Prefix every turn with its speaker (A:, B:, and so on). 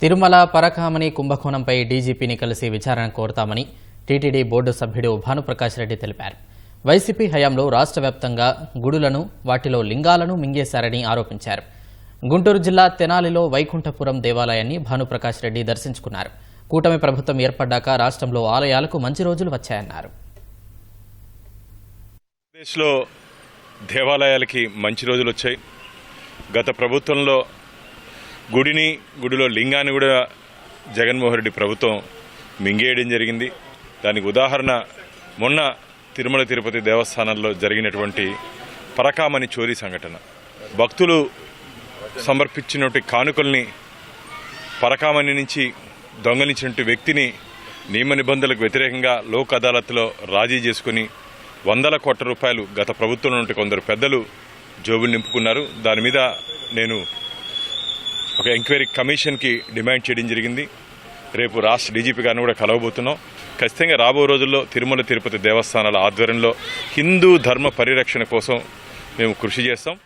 A: తిరుమల పరకామణి కుంభకోణంపై డీజీపీని కలిసి విచారణ కోరతామని TTD board సభ్యుడు భానుప్రకాష్ రెడ్డి తెలిపారు. వైసీపీ హయాంలో రాష్ట్ర వ్యాప్తంగా గుడులను వాటిలో లింగాలను మింగేశారని ఆరోపించారు. గుంటూరు జిల్లా తెనాలిలో వైకుంఠపురం దేవాలయాన్ని భానుప్రకాష్ రెడ్డి దర్శించుకున్నారు. కూటమి ప్రభుత్వం ఏర్పడ్డాక రాష్ట్రంలో ఆలయాలకు మంచి రోజులు వచ్చాయన్నారు.
B: దేశంలో దేవాలయాలకి మంచి రోజులు వచ్చాయి. గత ప్రభుత్వంలో గుడిని గుడిలో లింగాన్ని కూడా జగన్మోహన్ రెడ్డి ప్రభుత్వం మింగేయడం జరిగింది. దానికి ఉదాహరణ మొన్న తిరుమల తిరుపతి దేవస్థానంలో జరిగినటువంటి పరకామణి చోరీ సంఘటన. భక్తులు సమర్పించినటువంటి కానుకల్ని పరకామణి నుంచి దొంగలించినటువంటి వ్యక్తిని నియమ నిబంధనలకు వ్యతిరేకంగా లోక్ అదాలత్లో రాజీ చేసుకుని వందల కోట్ల రూపాయలు గత ప్రభుత్వం నుండి కొందరు పెద్దలు జోబులు నింపుకున్నారు. దాని మీద నేను ఒక ఎంక్వైరీ కమిషన్కి డిమాండ్ చేయడం జరిగింది. రేపు రాష్ట్ర డీజీపీ గారిని కూడా కలవబోతున్నాం. ఖచ్చితంగా రాబో రోజుల్లో తిరుమల తిరుపతి దేవస్థానాల ఆధ్వర్యంలో హిందూ ధర్మ పరిరక్షణ కోసం మేము కృషి చేస్తాం.